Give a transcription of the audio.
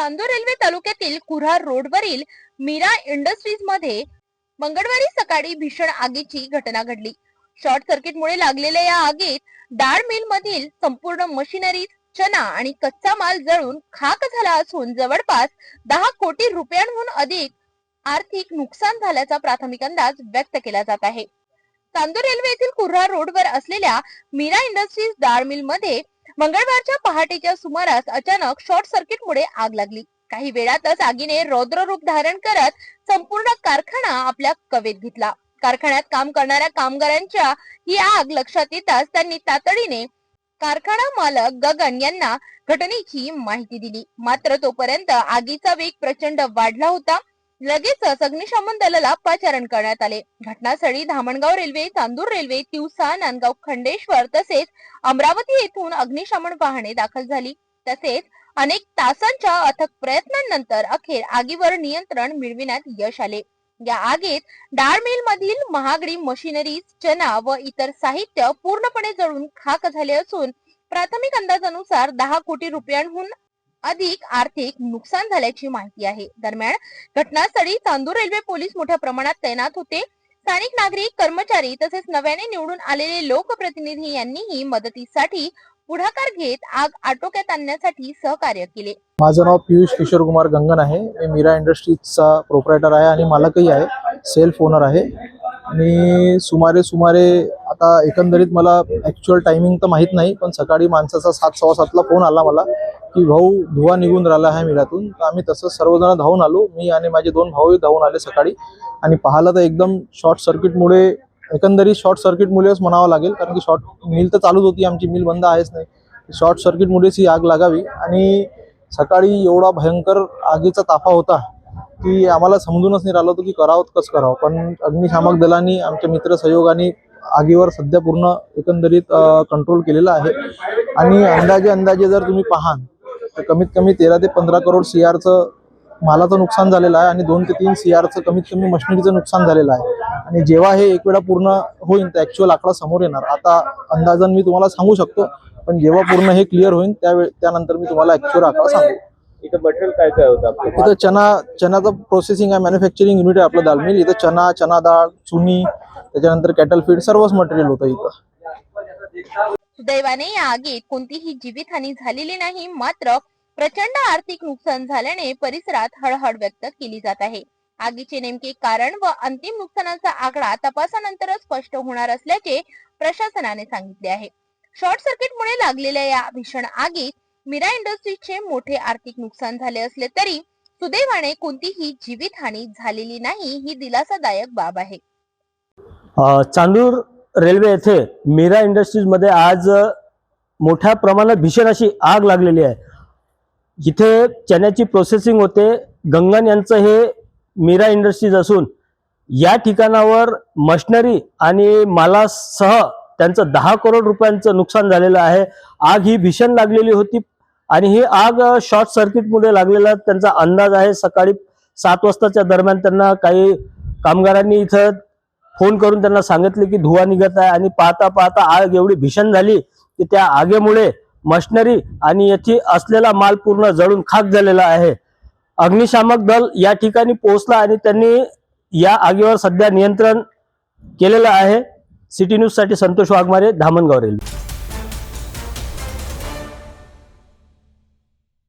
Chandur railway तालुक्यातील कुऱ्हार रोडवरील मीरा इंडस्ट्रीजमध्ये मंगळवारी सकाळी भीषण आगीची घटना घडली. शॉर्ट सर्किटमुळे लागलेल्या या आगीत डाळ मिल मधील संपूर्ण मशिनरी चना आणि कच्चा माल जळून खाक झाला असून जवळपास दहा कोटी रुपयांहून अधिक आर्थिक नुकसान झाल्याचा प्राथमिक अंदाज व्यक्त केला जात आहे. चांदूर रेल्वे येथील कुऱ्हार रोडवर असलेल्या मीरा इंडस्ट्रीज डाळ मिलमध्ये मंगळवारच्या पहाटेच्या सुमारास अचानक शॉर्ट सर्किटमुळे आग लागली. काही वेळातच आगीने रौद्र रूप धारण करत संपूर्ण कारखाना आपल्या कवेत घेतला. कारखान्यात काम करणाऱ्या कामगारांच्या ही आग लक्षात येताच त्यांनी तातडीने कारखाना मालक गगन यांना घटनेची माहिती दिली. मात्र तोपर्यंत आगीचा वेग प्रचंड वाढला होता. लगेचच अग्निशमन दलाला पाचारण करण्यात आले. घटनास्थळी धामणगाव रेल्वे चांदूर रेल्वे तिवसा नांदगाव खंडेश्वर तसेच अमरावती येथून अग्निशमन वाहने दाखल झाली. तसेच अनेक तासांच्या अथक प्रयत्नांनंतर अखेर आगीवर नियंत्रण मिळविण्यात यश आले. या आगीत डाळ मिल मधील महागडी मशिनरी चना व इतर साहित्य पूर्णपणे जळून खाक झाले असून प्राथमिक अंदाजानुसार दहा कोटी रुपयांहून अधिक आर्थिक नुकसान झाल्याची माहिती आहे. दरम्यान घटनास्थळी चांदूर रेल्वे पोलीस मोठ्या प्रमाणात तैनात होते. स्थानिक नागरिक कर्मचारी तसेच नव्याने निवडून आलेले लोकप्रतिनिधी यांनीही मदतीसाठी पुढाकार घेत आग आटोक्यात आणण्यासाठी सहकार्य केले. माझं नाव पियुष किशोर कुमार गंगन आहे. मी मीरा इंडस्ट्रीजचा प्रोपरायटर आहे आणि मालकही आहे. सेल्फ ओनर आहे. आणि सुमारे सुमारे आता एकंदरीत मला ॲक्च्युअल टायमिंग तर माहीत नाही पण सकाळी माणसाचा सात सव्वा सातला फोन आला मला. की भाऊ धुवा निघून राहिला आहे मिरातून. तर आम्ही तसं सर्वजण धावून आलो. मी आणि माझे दोन भाऊही धावून आले सकाळी. आणि पाहिलं तर एकदम शॉर्ट सर्किटमुळे एकंदरीत शॉर्ट सर्किटमुळेच म्हणावं लागेल. कारण की शॉर्ट मिल तर चालूच होती. आमची मिल बंद आहेच नाही. शॉर्ट सर्किटमुळेच ही आग लागावी. आणि सकाळी एवढा भयंकर आगीचा ताफा होता की आम्हाला समजूनच नाही राहिलं होतं की करावं कसं करावं. पण अग्निशामक दलांनी आमच्या मित्र सहयोगाने आगीवर सध्या पूर्ण एकंदरीत कंट्रोल केलेला आहे. आणि अंदाजे अंदाजे जर तुम्ही पाहाल तर कमीत कमी तेरा ते पंधरा करोड सी आरचं मालाचं नुकसान झालेलं आहे आणि दोन ते तीन सी आरचं कमीत कमी मशिनरीचं नुकसान झालेलं आहे. आणि जेव्हा हे एक वेळा पूर्ण होईल तर ऍक्च्युअल आकडा समोर येणार. आता अंदाजन मी तुम्हाला सांगू शकतो पण जेव्हा पूर्ण हे क्लिअर होईल त्यावेळी त्यानंतर मी तुम्हाला ऍक्च्युअल आकडा सांगू. इथं मटेरियल काय काय होतं इथं चना चनाचं प्रोसेसिंग आहे मॅन्युफॅक्चरिंग युनिट आहे आपलं दाल मिल इथं चना चना डाळ चुनी त्याच्यानंतर कॅटल फीड सर्वच मटेरियल होतं इथं. सुदैवाने या आगीत कोणतीही जीवितहानी झालेली नाही मात्र प्रचंड आर्थिक नुकसान झाल्याने परिसरात हळहळ व्यक्त केली जात आहे. आगीचे नेमके कारण व अंतिम नुकसानाचा आकडा तपासानंतरच स्पष्ट होणार असल्याचे प्रशासनाने सांगितले आहे. शॉर्ट सर्किटमुळे लागलेल्या या भीषण आगीत मीरा इंडस्ट्रीजचे मोठे आर्थिक नुकसान झाले असले तरी सुदैवाने कोणतीही जीवितहानी झालेली नाही ही दिलासादायक बाब आहे. चांदूर रेल्वे येथे मीरा इंडस्ट्रीजमध्ये आज मोठ्या प्रमाणात भीषण अशी आग लागलेली आहे. जिथे चण्याची प्रोसेसिंग होते गंगन यांचं हे मीरा इंडस्ट्रीज असून या ठिकाणावर मशिनरी आणि मालासह त्यांचं दहा करोड रुपयांचं नुकसान झालेलं आहे. आग ही भीषण लागलेली होती आणि ही आग शॉर्ट सर्किटमुळे लागलेला त्यांचा अंदाज आहे. सकाळी सात वाजताच्या दरम्यान त्यांना काही कामगारांनी इथं फोन करून त्यांना सांगितले की धुवा निघत आहे आणि पाहता पाहता आग एवढी भीषण झाली की त्या आगेमुळे मशिनरी आणि याची असलेला माल पूर्ण जळून खाक झालेला आहे. अग्निशामक दल या ठिकाणी पोहोचला आणि त्यांनी या आगीवर सध्या नियंत्रण केलेलं आहे. सिटी न्यूजसाठी संतोष वाघमारे धामणगाव रेल्वे.